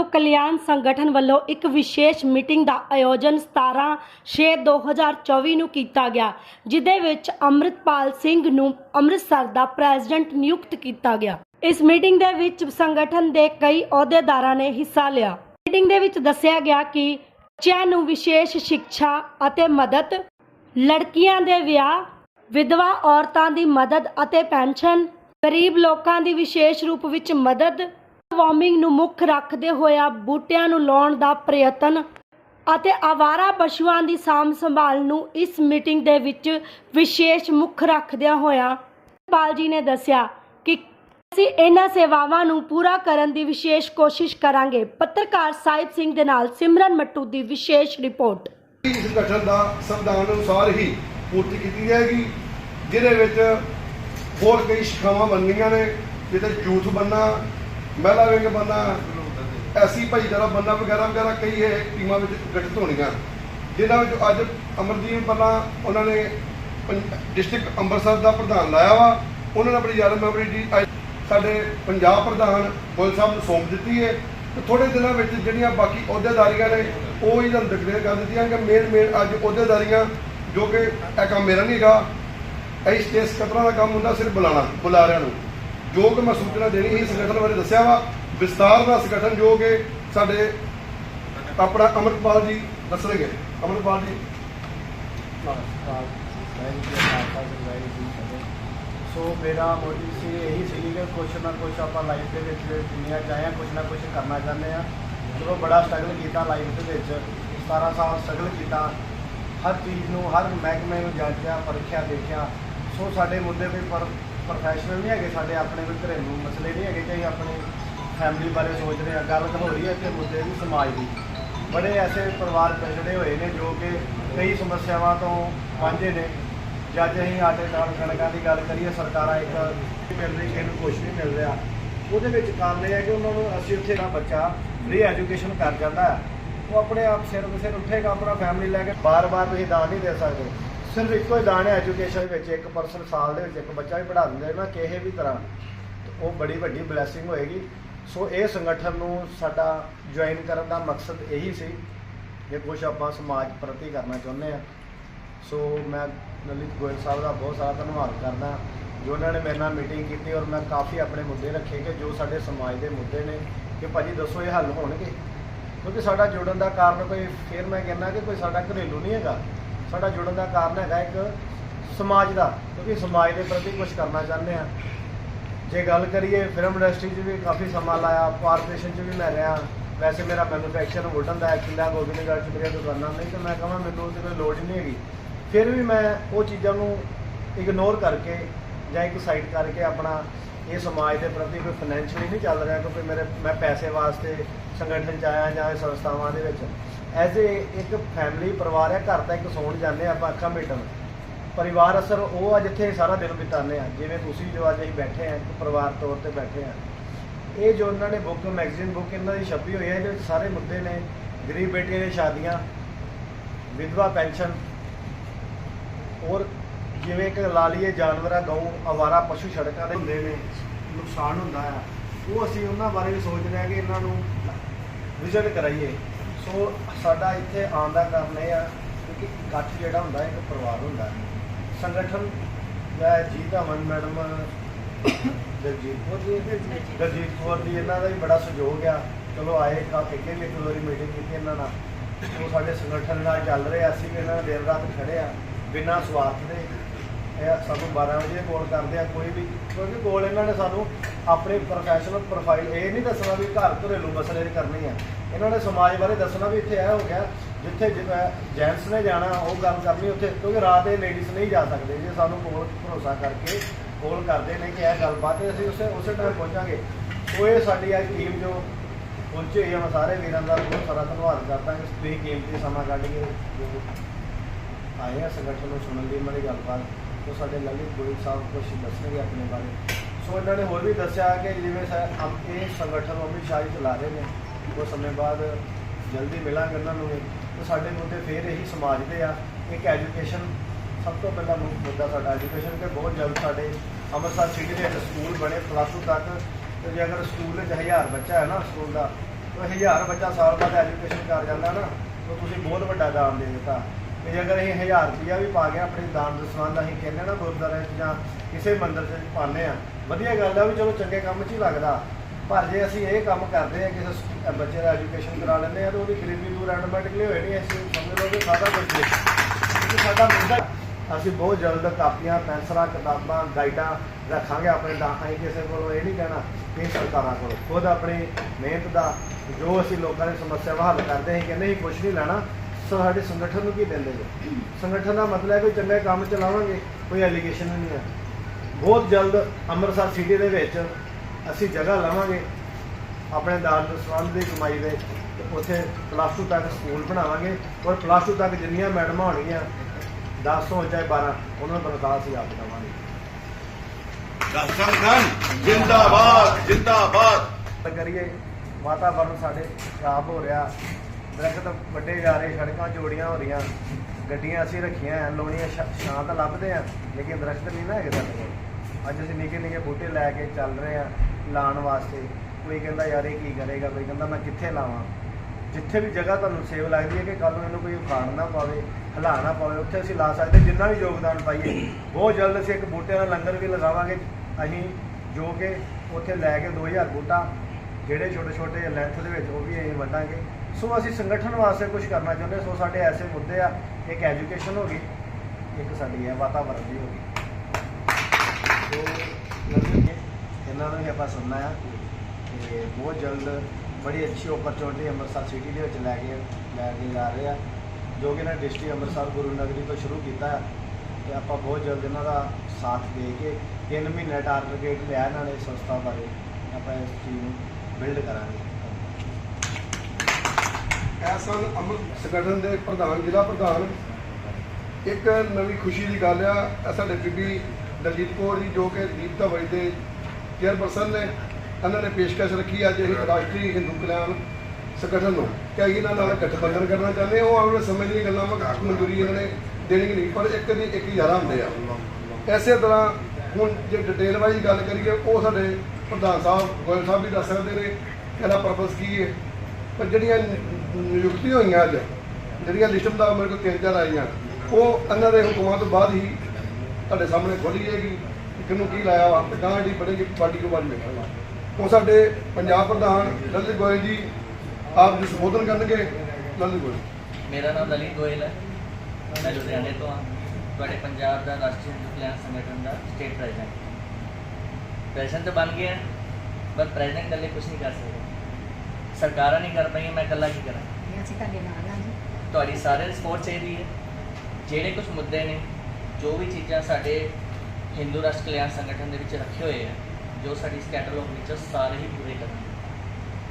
ਹਿੰਦੂ ਕਲਿਆਣ ਸੰਗਠਨ ਵੱਲੋਂ ਇੱਕ ਵਿਸ਼ੇਸ਼ ਮੀਟਿੰਗ ਦਾ ਆਯੋਜਨ 17/6/2024 ਨੂੰ ਕੀਤਾ ਗਿਆ, ਜਿਦੇ ਵਿੱਚ ਅੰਮ੍ਰਿਤਪਾਲ ਸਿੰਘ ਨੂੰ ਅੰਮ੍ਰਿਤਸਰ ਦਾ ਪ੍ਰੈਜ਼ੀਡੈਂਟ ਨਿਯੁਕਤ ਕੀਤਾ ਗਿਆ। ਇਸ ਮੀਟਿੰਗ ਦੇ ਵਿੱਚ ਸੰਗਠਨ ਦੇ ਕਈ ਅਹੁਦੇਦਾਰਾਂ ਨੇ ਹਿੱਸਾ ਲਿਆ। ਮੀਟਿੰਗ ਦੇ ਵਿੱਚ ਦੱਸਿਆ ਗਿਆ ਕਿ ਬੱਚਿਆਂ ਨੂੰ ਵਿਸ਼ੇਸ਼ ਸਿੱਖਿਆ ਅਤੇ ਮਦਦ, ਲੜਕੀਆਂ ਦੇ ਵਿਆਹ, ਵਿਧਵਾ ਔਰਤਾਂ ਦੀ ਮਦਦ ਅਤੇ ਪੈਨਸ਼ਨ, ਗਰੀਬ ਲੋਕਾਂ ਦੀ ਵਿਸ਼ੇਸ਼ ਰੂਪ ਵਿੱਚ ਮਦਦ ਵਾਰਮਿੰਗ ਨੂੰ ਮੁੱਖ ਰੱਖਦੇ ਹੋਇਆ ਬੂਟਿਆਂ ਨੂੰ ਲਾਉਣ ਦਾ ਪ੍ਰਯਤਨ ਅਤੇ ਆਵਾਰਾ ਪਸ਼ੂਆਂ ਦੀ ਸਾਂਭ ਸੰਭਾਲ ਨੂੰ ਇਸ ਮੀਟਿੰਗ ਦੇ ਵਿੱਚ ਵਿਸ਼ੇਸ਼ ਮੁੱਖ ਰੱਖਦਿਆਂ ਹੋਇਆ ਪਾਲ ਜੀ ਨੇ ਦੱਸਿਆ ਕਿ ਅਸੀਂ ਇਹਨਾਂ ਸੇਵਾਵਾਂ ਨੂੰ ਪੂਰਾ ਕਰਨ ਦੀ ਵਿਸ਼ੇਸ਼ ਕੋਸ਼ਿਸ਼ ਕਰਾਂਗੇ। ਪੱਤਰਕਾਰ ਸਾਹਿਬ ਸਿੰਘ ਦੇ ਨਾਲ ਸਿਮਰਨ ਮੱਟੂ ਦੀ ਵਿਸ਼ੇਸ਼ ਰਿਪੋਰਟ। ਇਸ ਗਠਨ ਦਾ ਸੰਵਿਧਾਨ ਅਨੁਸਾਰ ਹੀ ਪੂਰਤੀ ਕੀਤੀ ਜਾਏਗੀ, ਜਿਹਦੇ ਵਿੱਚ ਹੋਰ ਕਈ ਸ਼ਿਖਾਵਾਂ ਬਣਨੀਆਂ ਨੇ, ਜਿਹਦੇ ਯੂਥ ਬੰਨਾ ਮਹਿਲਾ ਵਿੰਗ ਬੰਨਾ ਐਸੀ ਭਾਈਚਾਰਾ ਬੰਨਾ ਵਗੈਰਾ ਵਗੈਰਾ ਕਈ ਇਹ ਟੀਮਾਂ ਵਿੱਚ ਗਠਿਤ ਹੋਣੀਆਂ। ਜਿਨ੍ਹਾਂ ਵਿੱਚ ਅੱਜ ਅਮਰਜੀਤ ਬੰਨਾ ਉਹਨਾਂ ਨੇ ਡਿਸਟ੍ਰਿਕਟ ਅੰਮ੍ਰਿਤਸਰ ਦਾ ਪ੍ਰਧਾਨ ਲਾਇਆ ਵਾ। ਉਹਨਾਂ ਨੇ ਆਪਣੀ ਯਾਦ ਮੈਂਬਰੀ ਦੀ ਅੱਜ ਸਾਡੇ ਪੰਜਾਬ ਪ੍ਰਧਾਨ ਗੋਇਲ ਸਾਹਿਬ ਨੂੰ ਸੌਂਪ ਦਿੱਤੀ ਹੈ ਤੇ ਥੋੜੇ ਦਿਨਾਂ ਵਿੱਚ ਜਿਹੜੀਆਂ ਬਾਕੀ ਅਹੁਦੇਦਾਰੀਆਂ ਨੇ, ਉਹ ਹੀ ਤੁਹਾਨੂੰ ਡਿਕਲੇਅਰ ਕਰ ਦਿੱਤੀਆਂ ਕਿ ਮੇਨ ਮੇਨ ਅੱਜ ਅਹੁਦੇਦਾਰੀਆਂ, ਜੋ ਕਿ ਇਹ ਕੰਮ ਮੇਰਾ ਨਹੀਂ ਹੈਗਾ। ਇਹ ਸਟੇਟ ਸਕੱਤਰਾਂ ਦਾ ਕੰਮ ਹੁੰਦਾ, ਸਿਰਫ ਬੁਲਾਣਾ ਬੁਲਾਰਿਆਂ ਨੂੰ। ਜੋ ਕਿ ਮੈਂ ਸੂਚਨਾ ਦੇਣੀ ਸੀ, ਸੰਗਠਨ ਬਾਰੇ ਦੱਸਿਆ ਵਾ। ਵਿਸਤਾਰ ਦਾ ਸੰਗਠਨ ਜੋ ਕਿ ਸਾਡੇ ਆਪਣਾ ਅਮਰਪਾਲ ਜੀ ਦੱਸਣਗੇ। ਅਮਰਪਾਲ ਜੀ। ਨਮਸਕਾਰ। ਸ੍ਰੀ ਵਾਹਿਗੁਰੂ ਜੀ ਸੋ ਮੇਰਾ ਮੋਟਿਵ ਸੀ ਇਹੀ ਸੀ ਕਿ ਕੁਛ ਨਾ ਕੁਛ ਆਪਾਂ ਲਾਈਫ ਦੇ ਵਿੱਚ ਦੁਨੀਆ 'ਚ ਆਏ ਹਾਂ ਕੁਛ ਨਾ ਕੁਛ ਕਰਨਾ ਚਾਹੁੰਦੇ ਆ ਚਲੋ ਬੜਾ ਸਟਰਗਲ ਕੀਤਾ ਲਾਈਫ ਦੇ ਵਿੱਚ। 17 ਸਾਲ ਸਟਰਗਲ ਕੀਤਾ। ਹਰ ਚੀਜ਼ ਨੂੰ, ਹਰ ਮਹਿਕਮੇ ਨੂੰ ਜਾਂਚਿਆ, ਪਰਖਿਆ ਦੇਖਿਆ। ਸੋ ਸਾਡੇ ਮੁੱਦੇ ਕੋਈ ਪਰ ਪ੍ਰੋਫੈਸ਼ਨਲ ਨਹੀਂ ਹੈਗੇ, ਸਾਡੇ ਆਪਣੇ ਕੋਈ ਘਰੇਲੂ ਮਸਲੇ ਨਹੀਂ ਹੈਗੇ ਕਿ ਅਸੀਂ ਆਪਣੀ ਫੈਮਿਲੀ ਬਾਰੇ ਸੋਚ ਰਹੇ ਹਾਂ। ਗੱਲ ਤਾਂ ਹੋ ਰਹੀ ਹੈ ਕਿ ਮੁੱਦੇ ਦੀ, ਸਮਾਜ ਦੀ। ਬੜੇ ਐਸੇ ਪਰਿਵਾਰ ਪਿਛੜੇ ਹੋਏ ਨੇ ਜੋ ਕਿ ਕਈ ਸਮੱਸਿਆਵਾਂ ਤੋਂ ਵਾਂਝੇ ਨੇ। ਜਦ ਅਸੀਂ ਆਟੇ ਨਾਲ ਕਣਕਾਂ ਦੀ ਗੱਲ ਕਰੀਏ, ਸਰਕਾਰਾਂ ਇੱਕ ਮਿਲ ਰਹੀ ਕਿਸੇ ਨੂੰ ਕੁਝ ਨਹੀਂ ਮਿਲ ਰਿਹਾ। ਉਹਦੇ ਵਿੱਚ ਕਾਰਨ ਇਹ ਹੈ ਕਿ ਉਹਨਾਂ ਨੂੰ ਅਸੀਂ ਉੱਥੇ ਦਾ ਬੱਚਾ ਫ੍ਰੀ ਐਜੂਕੇਸ਼ਨ ਕਰ ਜਾਂਦਾ ਹੈ। ਉਹ ਆਪਣੇ ਆਪ ਸਿਰ ਸਿਰ ਉੱਠੇਗਾ ਆਪਣਾ ਫੈਮਿਲੀ ਲੈ ਕੇ, ਬਾਰ-ਬਾਰ ਤੁਸੀਂ ਦਾਨ ਨਹੀਂ ਦੇ ਸਕਦੇ। ਸਿਰਫ ਇੱਕੋ ਹੀ ਦਾਨ ਹੈ ਐਜੂਕੇਸ਼ਨ ਵਿੱਚ, ਇੱਕ ਪਰਸਨ ਸਾਲ ਦੇ ਵਿੱਚ ਇੱਕ ਬੱਚਾ ਵੀ ਪੜ੍ਹਾ ਦਿੰਦੇ ਨਾ, ਕਿਸੇ ਵੀ ਤਰ੍ਹਾਂ। ਤੇ ਉਹ ਬੜੀ ਵੱਡੀ ਬਲੇਸਿੰਗ ਹੋਏਗੀ। ਸੋ ਇਹ ਸੰਗਠਨ ਨੂੰ ਸਾਡਾ ਜੁਆਇਨ ਕਰਨ ਦਾ ਮਕਸਦ ਇਹੀ ਸੀ ਕਿ ਕੁਝ ਆਪਾਂ ਸਮਾਜ ਪ੍ਰਤੀ ਕਰਨਾ ਚਾਹੁੰਦੇ ਆ ਸੋ ਮੈਂ ਲਲਿਤ ਗੋਇਲ ਸਾਹਿਬ ਦਾ ਬਹੁਤ ਸਾਰਾ ਧੰਨਵਾਦ ਕਰਦਾ ਜੋ ਉਹਨਾਂ ਨੇ ਮੇਰੇ ਨਾਲ ਮੀਟਿੰਗ ਕੀਤੀ ਔਰ ਮੈਂ ਕਾਫੀ ਆਪਣੇ ਮੁੱਦੇ ਰੱਖੇ ਕਿ ਜੋ ਸਾਡੇ ਸਮਾਜ ਦੇ ਮੁੱਦੇ ਨੇ, ਕਿ ਭਾਜੀ ਦੱਸੋ ਇਹ ਹੱਲ ਹੋਣਗੇ। ਕਿਉਂਕਿ ਸਾਡਾ ਜੁੜਨ ਦਾ ਕਾਰਨ ਕੋਈ, ਫਿਰ ਮੈਂ ਕਹਿੰਦਾ ਕਿ ਕੋਈ ਸਾਡਾ ਘਰੇਲੂ ਨਹੀਂ ਹੈਗਾ। ਸਾਡਾ ਜੁੜਨ ਦਾ ਕਾਰਨ ਹੈਗਾ ਇੱਕ ਸਮਾਜ ਦਾ, ਕਿਉਂਕਿ ਸਮਾਜ ਦੇ ਪ੍ਰਤੀ ਕੁਝ ਕਰਨਾ ਚਾਹੁੰਦੇ ਆ ਜੇ ਗੱਲ ਕਰੀਏ ਫਿਲਮ ਇੰਡਸਟਰੀ 'ਚ ਵੀ ਕਾਫੀ ਸਮਾਂ ਲਾਇਆ ਕਾਰਪੋਰੇਸ਼ਨ 'ਚ ਵੀ ਮੈਂ ਰਿਹਾ। ਵੈਸੇ ਮੇਰਾ ਮੈਨੂਫੈਕਚਰ ਵੁਡਨ ਦਾ ਹੈ, ਕਿੰਨਾ ਗੋਬਿੰਦਗੜ੍ਹ 'ਚ ਮੇਰੀਆਂ ਦੁਕਾਨਾਂ ਨਹੀਂ, ਤਾਂ ਮੈਂ ਕਹਾਂ ਮੈਨੂੰ ਉਹਦੀ ਕੋਈ ਲੋੜ ਨਹੀਂ ਹੈਗੀ। ਫਿਰ ਵੀ ਮੈਂ ਉਹ ਚੀਜ਼ਾਂ ਨੂੰ ਇਗਨੋਰ ਕਰਕੇ ਜਾਂ ਇੱਕ ਸਾਈਡ ਕਰਕੇ ਆਪਣਾ ਇਹ ਸਮਾਜ ਦੇ ਪ੍ਰਤੀ ਕੋਈ ਫਾਈਨੈਂਸ਼ੀਅਲੀ ਨਹੀਂ ਚੱਲ ਰਿਹਾ, ਕਿਉਂਕਿ ਮੇਰੇ, ਮੈਂ ਪੈਸੇ ਵਾਸਤੇ ਸੰਗਠਨ 'ਚ ਆਇਆ ਜਾਂ ਇਹ ਸੰਸਥਾਵਾਂ ਦੇ ਵਿੱਚ। ਐਜ਼ ਏ ਇੱਕ ਫੈਮਿਲੀ ਪਰਿਵਾਰ ਹੈ, ਘਰ ਦਾ ਇੱਕ ਸੌਣ ਜਾਂਦੇ ਹਾਂ ਆਪਾਂ ਅੱਖਾਂ ਮੇਟਣ। ਪਰਿਵਾਰ ਅਸਰ ਉਹ ਆ ਜਿੱਥੇ ਸਾਰਾ ਦਿਨ ਬਿਤਾਉਂਦੇ ਆ ਜਿਵੇਂ ਤੁਸੀਂ ਜੋ ਅੱਜ ਅਸੀਂ ਬੈਠੇ ਆ ਇੱਕ ਪਰਿਵਾਰ ਤੌਰ ਤੇ ਬੈਠੇ ਆ ਇਹ ਜੋ ਇਹਨਾਂ ਨੇ ਬੁੱਕ ਮੈਗਜ਼ੀਨ ਬੁੱਕ ਇਹਨਾਂ ਦੀ ਛਪੀ ਹੋਈ ਹੈ, ਇਹਦੇ ਵਿੱਚ ਸਾਰੇ ਮੁੱਦੇ ਨੇ। ਗਰੀਬ ਬੇਟੀਆਂ ਦੀਆਂ ਸ਼ਾਦੀਆਂ, ਵਿਧਵਾ ਪੈਨਸ਼ਨ, ਔਰ ਜਿਵੇਂ ਇੱਕ ਲਾ ਲਈਏ ਜਾਨਵਰਾਂ ਗਊ ਆਵਾਰਾ ਪਸ਼ੂ ਸੜਕਾਂ ਦੇ ਹੁੰਦੇ ਨੇ, ਨੁਕਸਾਨ ਹੁੰਦਾ ਆ। ਉਹ ਅਸੀਂ ਉਹਨਾਂ ਬਾਰੇ ਵੀ ਸੋਚ ਰਹੇ ਹਾਂ ਕਿ ਇਹਨਾਂ ਨੂੰ ਵਿਜ਼ਿਟ ਕਰਾਈਏ। ਸੋ ਸਾਡਾ ਇੱਥੇ ਆਉਣ ਦਾ ਕਾਰਨ ਇਹ ਆ ਕਿਉਂਕਿ ਇਕੱਠ ਜਿਹੜਾ ਹੁੰਦਾ ਇੱਕ ਪਰਿਵਾਰ ਹੁੰਦਾ। ਹੈ ਸੰਗਠਨ ਜਾਂ ਜੀਤ ਅਮਨ ਮੈਡਮ ਦਲਜੀਤ ਕੌਰ ਜੀ ਦਲਜੀਤ। ਕੌਰ ਦੀ ਇਹਨਾਂ ਦਾ ਵੀ ਬੜਾ ਸਹਿਯੋਗ ਆ। ਚਲੋ ਆਏ ਕਾਫੀ ਅੱਗੇ ਵੀ ਇੱਕ ਵਾਰੀ ਮੀਟਿੰਗ ਕੀਤੀ ਇਹਨਾਂ ਨਾਲ। ਉਹ ਸਾਡੇ ਸੰਗਠਨ ਨਾਲ ਚੱਲ ਰਹੇ ਅਸੀਂ ਵੀ ਇਹਨਾਂ ਨਾਲ ਦਿਨ ਰਾਤ ਖੜੇ ਆ ਬਿਨਾਂ ਸਵਾਰਥ ਦੇ। ਇਹ ਸਾਨੂੰ 12 ਵਜੇ ਕੋਲ ਕਰਦੇ ਆ ਕੋਈ ਵੀ, ਕਿਉਂਕਿ ਕੋਲ ਇਹਨਾਂ ਨੇ ਸਾਨੂੰ ਆਪਣੇ ਪ੍ਰੋਫੈਸ਼ਨਲ ਪ੍ਰੋਫਾਈਲ ਇਹ ਨਹੀਂ ਦੱਸਣਾ ਵੀ ਘਰ ਘਰੇਲੂ ਮਸਲੇ ਦੀ ਕਰਨੀ ਆ। ਇਹਨਾਂ ਨੇ ਸਮਾਜ ਬਾਰੇ ਦੱਸਣਾ ਵੀ ਇੱਥੇ ਇਹ ਹੋ ਗਿਆ, ਜਿੱਥੇ ਜੈਂਟਸ ਨੇ ਜਾਣਾ, ਉਹ ਗੱਲ ਕਰਨੀ ਉੱਥੇ, ਕਿਉਂਕਿ ਰਾਤ ਦੇ ਲੇਡੀਜ਼ ਨਹੀਂ ਜਾ ਸਕਦੇ, ਜੇ ਸਾਨੂੰ ਕੋਲ ਭਰੋਸਾ ਕਰਕੇ ਕੋਲ ਕਰਦੇ ਨੇ ਕਿ ਇਹ ਗੱਲਬਾਤ ਹੈ, ਅਸੀਂ ਉਸੇ ਉਸੇ ਟਾਈਮ ਪਹੁੰਚਾਂਗੇ। ਉਹ ਇਹ ਸਾਡੀ ਅੱਜ ਟੀਮ ਜੋ ਪਹੁੰਚੇ ਹੋਈ ਆ ਮੈਂ ਸਾਰੇ ਵੀਰਾਂ ਦਾ ਬਹੁਤ ਸਾਰਾ ਧੰਨਵਾਦ ਕਰਦਾ। ਕਿ ਤੁਸੀਂ ਕੀਮਤੀ ਸਮਾਂ ਕੱਢ ਕੇ ਆਏ ਆ, ਸੰਗਠਨ ਨੂੰ ਸੁਣਨ ਲਈ ਮੇਰੀ ਗੱਲਬਾਤ ਤੋਂ ਸਾਡੇ ਲਲਿਤ ਗੋਇਲ ਸਾਹਿਬ ਕੁਝ ਦੱਸਣਗੇ ਆਪਣੇ ਬਾਰੇ। ਸੋ ਇਹਨਾਂ ਨੇ ਹੋਰ ਵੀ ਦੱਸਿਆ ਕਿ ਜਿਵੇਂ ਸਾ- ਅਮ ਇਹ ਸੰਗਠਨ ਨੂੰ ਅਮਿਤ ਸ਼ਾਹ ਜੀ ਚਲਾ ਰਹੇ ਨੇ ਕੁਝ ਸਮੇਂ ਬਾਅਦ ਜਲਦੀ ਮਿਲਾਂਗੇ ਉਹਨਾਂ ਨੂੰ ਵੀ। ਤੇ ਸਾਡੇ ਮੁੱਦੇ ਫੇਰ ਇਹੀ ਸਮਾਜ ਦੇ ਆ। ਇੱਕ ਐਜੂਕੇਸ਼ਨ ਸਭ ਤੋਂ ਪਹਿਲਾ ਮੁੱਖ ਮੁੱਦਾ ਸਾਡਾ ਐਜੂਕੇਸ਼ਨ ਕਿ ਬਹੁਤ ਜਲਦ ਸਾਡੇ ਅੰਮ੍ਰਿਤਸਰ ਸਿਟੀ ਦੇ ਵਿੱਚ ਸਕੂਲ ਬਣੇ ਪਲੱਸ ਟੂ ਤੱਕ। ਤੇ ਜੇ ਅਗਰ ਸਕੂਲ ਵਿੱਚ 1000 ਬੱਚਾ ਹੈ ਨਾ ਸਕੂਲ ਦਾ ਕੋਈ ਹਜ਼ਾਰ ਬੱਚਾ ਸਾਲ ਬਾਅਦ ਐਜੂਕੇਸ਼ਨ ਕਰ ਜਾਂਦਾ ਨਾ, ਤਾਂ ਤੁਸੀਂ ਬਹੁਤ ਵੱਡਾ ਦਾਨ ਦੇ ਦਿੱਤਾ। ਕਿ ਜੇ ਅਗਰ ਅਸੀਂ 1000 ਰੁਪਇਆ ਵੀ ਪਾ ਕੇ ਆਪਣੇ ਦਾਨ ਦੇ ਅਸੀਂ ਕਹਿੰਦੇ ਨਾ ਗੁਰਦੁਆਰੇ 'ਚ ਜਾਂ ਕਿਸੇ ਮੰਦਿਰ 'ਚ ਪਾਉਂਦੇ ਆ, ਵਧੀਆ ਗੱਲ ਆ ਵੀ ਚਲੋ ਚੰਗੇ ਕੰਮ 'ਚ ਹੀ ਲੱਗਦਾ। ਪਰ ਜੇ ਅਸੀਂ ਇਹ ਕੰਮ ਕਰਦੇ ਆ, ਕਿਸੇ ਬੱਚੇ ਦਾ ਐਜੂਕੇਸ਼ਨ ਕਰਾ ਲੈਂਦੇ ਆ, ਤਾਂ ਉਹਦੀ ਗਰੀਬੀ ਦੂਰ ਆਟੋਮੈਟਿਕਲੀ ਹੋ ਜਾਣੀ ਅਸੀਂ ਸਮਝ ਲਓ ਕਿ ਸਾਡਾ ਕੁਝ ਦੇ ਸਾਡਾ ਮੁੱਦਾ ਅਸੀਂ ਬਹੁਤ ਜਲਦ ਕਾਪੀਆਂ, ਪੈਨਸਲਾਂ, ਕਿਤਾਬਾਂ, ਗਾਈਡਾਂ ਰੱਖਾਂਗੇ ਆਪਣੇ ਦਾ ਅਸੀਂ ਕਿਸੇ ਕੋਲੋਂ ਇਹ ਨਹੀਂ ਕਹਿਣਾ ਕਿ ਸਰਕਾਰਾਂ ਕੋਲ। ਖੁਦ ਆਪਣੀ ਮਿਹਨਤ ਦਾ ਜੋ ਅਸੀਂ ਲੋਕਾਂ ਦੀ ਸਮੱਸਿਆਵਾਂ ਹੱਲ ਕਰਦੇ ਹਾਂ ਕਹਿੰਦੇ ਅਸੀਂ ਕੁਝ ਨਹੀਂ ਲੈਣਾ। ਸੋ ਸਾਡੇ ਸੰਗਠਨ ਨੂੰ ਕੀ ਦਿੰਦੇ ਜੀ ਸੰਗਠਨ ਦਾ ਮਤਲਬ ਹੈ ਕੋਈ ਚੰਗੇ ਕੰਮ ਚਲਾਵਾਂਗੇ ਕੋਈ ਐਲੀਗੇਸ਼ਨ ਨਹੀਂ ਹੈ। ਬਹੁਤ ਜਲਦ ਅੰਮ੍ਰਿਤਸਰ ਸਿਟੀ ਦੇ ਵਿੱਚ ਅਸੀਂ ਜਗ੍ਹਾ ਲਵਾਂਗੇ ਆਪਣੇ ਦਾਨ ਦੇ ਸੰਬੰਧ ਦੀ ਕਮਾਈ ਦੇ ਤੇ ਉੱਥੇ ਪਲੱਸ 2 ਤੱਕ ਸਕੂਲ ਬਣਾਵਾਂਗੇ। ਔਰ ਪਲੱਸ 2 ਤੱਕ ਜਿੰਨੀਆਂ ਮੈਡਮਾਂ ਹੋਣਗੀਆਂ 10 ਹੋਣ ਚਾਹੇ 12 ਉਹਨਾਂ ਨੂੰ ਤਨਖਾਹ ਅਸੀਂ ਆਪ ਦੇਵਾਂਗੇ ਸੰਗਠਨ ਜਿੰਦਾਬਾਦ ਜਿੰਦਾਬਾਦ। ਤਾਂ ਕਰੀਏ ਵਾਤਾਵਰਨ ਸਾਡੇ ਖਰਾਬ ਹੋ ਰਿਹਾ। ਦਰਖਤ ਵੱਡੇ ਜਾ ਰਹੇ, ਸੜਕਾਂ ਚੋੜੀਆਂ ਹੋ ਰਹੀਆਂ, ਗੱਡੀਆਂ ਅਸੀਂ ਰੱਖੀਆਂ ਐ ਲਾਉਣੀਆਂ ਛਾਂ ਤਾਂ ਲੱਭਦੇ ਆ, ਲੇਕਿਨ ਦਰਖਤ ਨਹੀਂ ਨਾ ਹੈਗੇ ਸਾਡੇ ਕੋਲ। ਅੱਜ ਅਸੀਂ ਨਿੱਕੇ ਨਿੱਕੇ ਬੂਟੇ ਲੈ ਕੇ ਚੱਲ ਰਹੇ ਆ ਲਾਉਣ ਵਾਸਤੇ। ਕੋਈ ਕਹਿੰਦਾ, ਯਾਰ ਇਹ ਕੀ ਕਰੇਗਾ? ਕੋਈ ਕਹਿੰਦਾ, ਮੈਂ ਕਿੱਥੇ ਲਾਵਾਂ? ਜਿੱਥੇ ਵੀ ਜਗ੍ਹਾ ਤੁਹਾਨੂੰ ਸੇਵ ਲੱਗਦੀ ਹੈ ਕਿ ਕੱਲ ਨੂੰ ਇਹਨੂੰ ਕੋਈ ਉਖਾੜ ਨਾ ਪਾਵੇ, ਹਿਲਾ ਨਾ ਪਾਵੇ, ਉੱਥੇ ਅਸੀਂ ਲਾ ਸਕਦੇ ਜਿੰਨਾ ਵੀ ਯੋਗਦਾਨ ਪਾਈਏ। ਬਹੁਤ ਜਲਦ ਅਸੀਂ ਇੱਕ ਬੂਟੇ ਦਾ ਲੰਗਰ ਵੀ ਲਗਾਵਾਂਗੇ। ਅਸੀਂ ਜੋ ਕਿ ਉੱਥੇ ਲੈ ਕੇ 2000 ਬੂਟਾ, ਜਿਹੜੇ ਛੋਟੇ ਛੋਟੇ ਲੈਂਥ ਦੇ ਵਿੱਚ ਉਹ ਵੀ ਅਸੀਂ ਵੰਡਾਂਗੇ। ਸੋ ਅਸੀਂ ਸੰਗਠਨ ਵਾਸਤੇ ਕੁਝ ਕਰਨਾ ਚਾਹੁੰਦੇ ਸੋ ਸਾਡੇ ਐਸੇ ਮੁੱਦੇ ਆ, ਇੱਕ ਐਜੂਕੇਸ਼ਨ ਹੋ ਗਈ, ਇੱਕ ਸਾਡੀ ਹੈ ਵਾਤਾਵਰਨ ਦੀ ਹੋ ਗਈ। ਸੋ ਨਜ਼ਰ ਕੇ ਇਹਨਾਂ ਨੂੰ ਵੀ ਆਪਾਂ ਸੁਣਨਾ ਆ ਤੇ ਬਹੁਤ ਜਲਦ ਬੜੀ ਅੱਛੀ ਓਪਰਚੁਨਿਟੀ ਅੰਮ੍ਰਿਤਸਰ ਸਿਟੀ ਦੇ ਵਿੱਚ ਲੈ ਕੇ ਲੈ ਕੇ ਜਾ ਰਹੇ ਆ। ਜੋ ਕਿ ਇਹਨਾਂ ਡਿਸਟ੍ਰਿਕਟ ਅੰਮ੍ਰਿਤਸਰ ਗੁਰੂ ਨਗਰੀ ਤੋਂ ਸ਼ੁਰੂ ਕੀਤਾ ਹੈ ਤੇ ਆਪਾਂ ਬਹੁਤ ਜਲਦ ਇਹਨਾਂ ਦਾ ਸਾਥ ਦੇ ਕੇ 3 ਮਹੀਨੇ ਟਾਰਗੇਟ ਲਿਆ ਇਹਨਾਂ ਨੇ ਸੰਸਥਾ ਬਾਰੇ। ਆਪਾਂ ਇਸ ਚੀਜ਼ ਨੂੰ ਬਿਲਡ ਕਰਾਂਗੇ। ਇਹ ਸਨ ਅੰਮ੍ਰਿਤ ਸੰਗਠਨ ਦੇ ਪ੍ਰਧਾਨ, ਜ਼ਿਲ੍ਹਾ ਪ੍ਰਧਾਨ। ਇੱਕ ਨਵੀਂ ਖੁਸ਼ੀ ਦੀ ਗੱਲ ਆ, ਇਹ ਸਾਡੇ ਬੀਬੀ ਦਲਜੀਤ ਕੌਰ ਜੀ, ਜੋ ਕਿ ਦੀਪ ਧਵਜ ਦੇ ਚੇਅਰਪਰਸਨ ਨੇ। ਇਹਨਾਂ ਨੇ ਪੇਸ਼ਕਸ਼ ਰੱਖੀ ਅੱਜ ਇਹ ਰਾਸ਼ਟਰੀ ਹਿੰਦੂ ਕਲਿਆਣ ਸੰਗਠਨ ਨੂੰ। ਕਿ ਅਸੀਂ ਇਹਨਾਂ ਨਾਲ ਗਠਬੰਧਨ ਕਰਨਾ ਚਾਹੁੰਦੇ ਉਹ ਆਉਣ ਸਮੇਂ ਦੀਆਂ ਗੱਲਾਂ ਮੈਂ ਮਨਜ਼ੂਰੀ ਇਹਨਾਂ ਨੇ ਦੇਣੀ ਨਹੀਂ, ਪਰ ਇੱਕ ਦੀ ਇੱਕ ਗਿਆਰਾ ਹੁੰਦੇ ਆ। ਐਸੇ ਤਰ੍ਹਾਂ ਹੁਣ ਜੇ ਡਿਟੇਲ ਵਾਈਜ਼ ਗੱਲ ਕਰੀਏ, ਉਹ ਸਾਡੇ ਪ੍ਰਧਾਨ ਸਾਹਿਬ, ਗੋਇਲ ਸਾਹਿਬ ਵੀ ਦੱਸ ਸਕਦੇ ਨੇ ਕਿ ਇਹਦਾ ਪਰਪਸ ਕੀ ਹੈ। ਪਰ ਜਿਹੜੀਆਂ ਨਿਯੁਕਤੀ ਹੋਈਆਂ ਅੱਜ, ਜਿਹੜੀਆਂ ਲਿਸਟ ਦਾ ਮੇਰੇ ਕੋਲ ਤਿੰਨ ਚਾਰ ਆਈਆਂ, ਉਹ ਇਹਨਾਂ ਦੇ ਹੁਕਮਾਂ ਤੋਂ ਬਾਅਦ ਹੀ ਤੁਹਾਡੇ ਸਾਹਮਣੇ ਖੋਲੀ ਜਾਏਗੀ ਕਿ ਕਿਹਨੂੰ ਕੀ ਲਾਇਆ ਵਾ ਤੇ ਗਾਂ ਜਿਹੜੀ ਬਣੇਗੀ ਪਾਰਟੀ ਤੋਂ ਬਾਅਦ ਵੇਖਾਂਗਾ ਉਹ ਸਾਡੇ ਪੰਜਾਬ ਪ੍ਰਧਾਨ ਲਲਿਤ ਗੋਇਲ ਜੀ ਆਪ ਜੀ ਸੰਬੋਧਨ ਕਰਨਗੇ। ਲਲਿਤ ਗੋਇਲ। ਮੇਰਾ ਨਾਮ ਲਲਿਤ ਗੋਇਲ ਹੈ। ਮੈਂ ਲੁਧਿਆਣੇ ਤੋਂ ਹਾਂ। ਤੁਹਾਡੇ ਪੰਜਾਬ ਦਾ ਰਾਸ਼ਟਰੀ ਹਿੰਦੂ ਕਲਿਆਣ ਸੰਗਠਨ ਦਾ ਸਟੇਟ ਪ੍ਰੈਜ਼ੀਡੈਂਟ ਪ੍ਰੈਜ਼ੀਡੈਂਟ ਤਾਂ ਬਣ ਗਿਆ, ਪਰ ਪ੍ਰੈਜ਼ੀਡੈਂਟ ਇਕੱਲੇ ਕੁਝ ਨਹੀਂ ਕਰ ਸਕਦੇ। ਸਰਕਾਰਾਂ ਨਹੀਂ ਕਰ ਪਈਆਂ ਮੈਂ ਇਕੱਲਾ ਕੀ ਕਰਾਂ? ਅਸੀਂ ਤੁਹਾਡੇ ਨਾਲ ਹਾਂ ਜੀ। ਤੁਹਾਡੀ ਸਾਰਿਆਂ ਦੀ ਸਪੋਰਟ ਚਾਹੀਦੀ ਹੈ। ਜਿਹੜੇ ਕੁਝ ਮੁੱਦੇ ਨੇ ਜੋ ਵੀ ਚੀਜ਼ਾਂ ਸਾਡੇ ਹਿੰਦੂ ਰਾਸ਼ਟਰ ਕਲਿਆਣ ਸੰਗਠਨ ਦੇ ਵਿੱਚ ਰੱਖੇ ਹੋਏ ਆ ਜੋ ਸਾਡੀ ਇਸ ਕੈਟਲੌਗ ਵਿੱਚ ਸਾਰੇ ਹੀ ਪੂਰੇ ਕਰਨਾ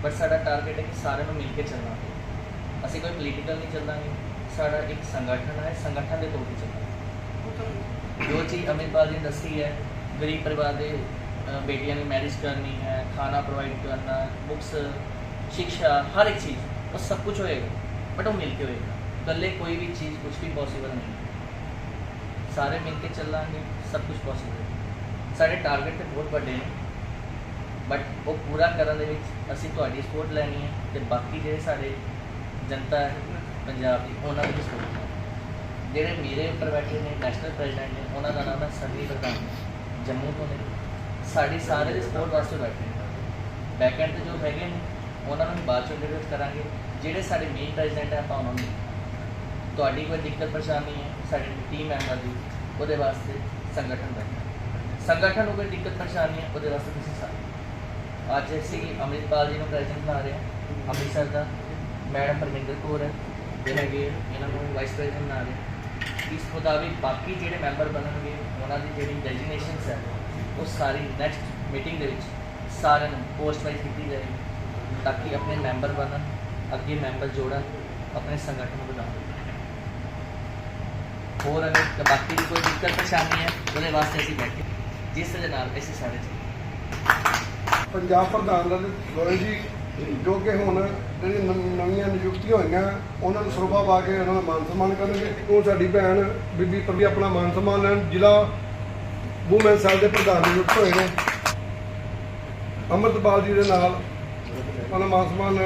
ਬਟ ਸਾਡਾ ਟਾਰਗੇਟ ਹੈ ਕਿ ਸਾਰਿਆਂ ਨੂੰ ਮਿਲ ਕੇ ਚੱਲਣਾ ਹੈ ਅਸੀਂ ਕੋਈ ਪੋਲੀਟੀਕਲ ਨਹੀਂ ਚੱਲਾਂਗੇ। ਸਾਡਾ ਇੱਕ ਸੰਗਠਨ ਹੈ ਸੰਗਠਨ ਦੇ ਤੌਰ ਤੇ ਚੱਲਾਂਗੇ। ਜੋ ਚੀਜ਼ ਅਮਿਤਪਾਲ ਜੀ ਦੱਸੀ ਹੈ ਗਰੀਬ ਪਰਿਵਾਰ ਦੇ ਬੇਟੀਆਂ ਨੂੰ ਮੈਰਿਜ ਕਰਨੀ ਹੈ ਖਾਣਾ ਪ੍ਰੋਵਾਈਡ ਕਰਨਾ ਬੁੱਕਸ ਸਿੱਖਿਆ, ਹਰ ਇੱਕ ਚੀਜ਼ ਉਹ ਸਭ ਕੁਝ ਹੋਏਗਾ ਬਟ ਉਹ ਮਿਲ ਕੇ ਹੋਏਗਾ। ਇਕੱਲੇ ਕੋਈ ਵੀ ਚੀਜ਼ ਕੁਝ ਵੀ ਪੋਸੀਬਲ ਨਹੀਂ। ਸਾਰੇ ਮਿਲ ਕੇ ਚੱਲਾਂਗੇ, ਸਭ ਕੁਝ ਪੋਸੀਬਲ ਹੈ। ਸਾਡੇ ਟਾਰਗੇਟ ਤੇ ਬਹੁਤ ਵੱਡੇ ਨੇ। ਬਟ ਉਹ ਪੂਰਾ ਕਰਨ ਦੇ ਵਿੱਚ ਅਸੀਂ ਤੁਹਾਡੀ ਸਪੋਰਟ ਲੈਣੀ ਹੈ ਤੇ ਬਾਕੀ ਜਿਹੜੇ ਸਾਡੇ ਜਨਤਾ ਹੈ, ਪੰਜਾਬ ਦੀ, ਉਹਨਾਂ ਦੀ ਸਪੋਰਟ ਜਿਹੜੇ ਮੇਰੇ ਉੱਪਰ ਬੈਠੇ ਨੇ ਨੈਸ਼ਨਲ ਪ੍ਰੈਜ਼ੀਡੈਂਟ ਨੇ, ਉਹਨਾਂ ਦਾ ਨਾਮ ਹੈ ਸਰਵੀ ਪ੍ਰਧਾਨ। ਜੰਮੂ ਤੋਂ ਨੇ। ਸਾਡੀ ਸਾਰੇ ਦੇ ਸਪੋਰਟ ਵਾਸਤੇ ਬੈਠੇ ਨੇ। ਬੈਕ ਤੇ ਜੋ ਹੈਗੇ ਨੇ ਉਹਨਾਂ ਨੂੰ ਬਾਅਦ ਚੋਂ ਇੰਟਰਵਿਊ ਕਰਾਂਗੇ। ਜਿਹੜੇ ਸਾਡੇ ਮੇਨ ਪ੍ਰੈਜ਼ੀਡੈਂਟ ਹੈ, ਆਪਾਂ ਉਹਨਾਂ ਨੂੰ ਤੁਹਾਡੀ ਕੋਈ ਦਿੱਕਤ ਪਰੇਸ਼ਾਨੀ ਹੈ, ਸਾਡੇ ਟੀਮ ਮੈਂਬਰ ਦੀ, ਉਹਦੇ ਵਾਸਤੇ ਸੰਗਠਨ ਬੈਠਾ ਸੰਗਠਨ ਨੂੰ ਕੋਈ ਦਿੱਕਤ ਪਰੇਸ਼ਾਨੀ ਹੈ, ਉਹਦੇ ਵਾਸਤੇ ਤੁਸੀਂ ਸਾਰੇ ਅੱਜ ਅਸੀਂ ਅੰਮ੍ਰਿਤਪਾਲ ਜੀ ਨੂੰ ਪ੍ਰੈਜ਼ੀਡੈਂਟ ਬਣਾ ਰਹੇ ਹਾਂ, ਅੰਮ੍ਰਿਤਸਰ ਦਾ ਮੈਡਮ ਪਰਮਿੰਦਰ ਕੌਰ ਹੈ, ਜਿਹੜੇ ਹੈਗੇ ਇਹਨਾਂ ਨੂੰ ਵਾਈਸ ਪ੍ਰੈਜ਼ੀਡੈਂਟ ਬਣਾ ਰਹੇ ਹਾਂ। ਇਸ ਮੁਤਾਬਿਕ ਬਾਕੀ ਜਿਹੜੇ ਮੈਂਬਰ ਬਣਨਗੇ, ਉਹਨਾਂ ਦੀ ਜਿਹੜੀ ਡੈਜ਼ਿਗਨੇਸ਼ਨਸ ਹੈ, ਉਹ ਸਾਰੀ ਨੈਕਸਟ ਮੀਟਿੰਗ ਦੇ ਵਿੱਚ ਸਾਰਿਆਂ ਨੂੰ ਪੋਸਟ ਵਾਈਜ਼ ਕੀਤੀ ਜਾਏਗੀ। ਤਾਂ ਕਿ ਆਪਣੇ ਮੈਂਬਰ ਬਣਨ, ਅੱਗੇ ਮੈਂਬਰ ਜੋੜਨ, ਆਪਣੇ ਸੰਗਠਨ ਨੂੰ ਹੋਰ ਅਗਰ ਬਾਕੀ ਦੀ ਕੋਈ ਦਿੱਕਤ ਪਰੇਸ਼ਾਨੀ ਹੈ, ਉਹਦੇ ਵਾਸਤੇ ਅਸੀਂ ਬੈਠੇ ਜਿਸ ਦੇ ਨਾਲ ਅਸੀਂ ਸਾਰੇ ਚੱਲੀਏ ਪੰਜਾਬ ਪ੍ਰਧਾਨ ਲਲਿਤ ਜੀ, ਜੋ ਕਿ ਹੁਣ ਜਿਹੜੀ ਨਵੀਆਂ ਨਿਯੁਕਤੀਆਂ ਹੋਈਆਂ, ਉਹਨਾਂ ਨੂੰ ਸਰੋਪਾ ਪਾ ਕੇ ਉਹਨਾਂ ਦਾ ਮਾਨ ਸਨਮਾਨ ਕਰਨਗੇ। ਉਹ ਸਾਡੀ ਭੈਣ ਬੀਬੀ ਪ੍ਰਭੀ ਆਪਣਾ ਮਾਨ ਸਨਮਾਨ ਲੈਣ, ਜ਼ਿਲ੍ਹਾ ਵੂਮਨ ਸੈਲ ਦੇ ਪ੍ਰਧਾਨ ਨਿਯੁਕਤ ਹੋਏ ਨੇ। ਅੰਮ੍ਰਿਤਪਾਲ ਜੀ ਦੇ ਨਾਲ మన మాసమాన్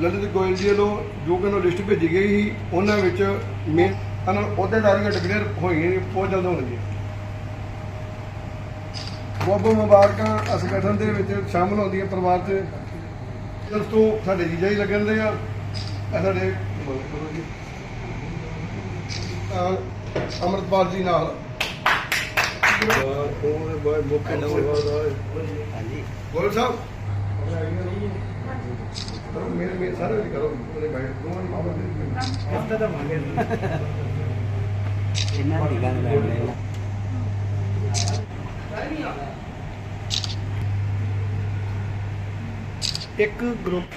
ਲਲਿਤ ਗੋਇਲ ਜੀ ਵੱਲੋਂ ਜੋ ਕਿ ਉਹਨਾਂ ਲਿਸਟ ਭੇਜੀ ਗਈ ਸੀ, ਉਹਨਾਂ ਵਿੱਚ ਮੇਨ ਉਹਨਾਂ ਅਹੁਦੇਦਾਰੀਆਂ ਡਿਕਲੇਅਰ ਹੋਈਆਂ ਨੇ, ਬਹੁਤ ਜਲਦ ਹੋਣਗੀਆਂ ਬਹੁਤ ਮੁਬਾਰਕਾਂ ਸੰਗਠਨ ਦੇ ਵਿੱਚ ਸ਼ਾਮਲ ਹੁੰਦੀਆਂ ਪਰਿਵਾਰ ਤੇ। ਸਿਰਫ ਤੋਂ ਸਾਡੇ ਜੀਜਾ ਹੀ ਲੱਗਣ ਦੇ ਆ ਸਾਡੇ ਅਹ ਅੰਮ੍ਰਿਤਪਾਲ ਜੀ ਨਾਲ। ਗੋਲ ਸਾਹਿਬ। ਕਰੋ ਮੇਰੇ ਮੇਰੇ ਸਾਰੇ ਵੀ ਕਰੋ ਉਹਨੇ ਬੈਠ ਦੋਵਾਂ ਦੀ ਮਾਮਲੇ ਦੇ ਹਫਤਾ ਦਾ ਮੰਗੇ ਇਹਨਾਂ ਦੀ ਗੱਲ ਕਰ ਰਹੇ ਨਾ। ਇੱਕ ਗਰੁੱਪ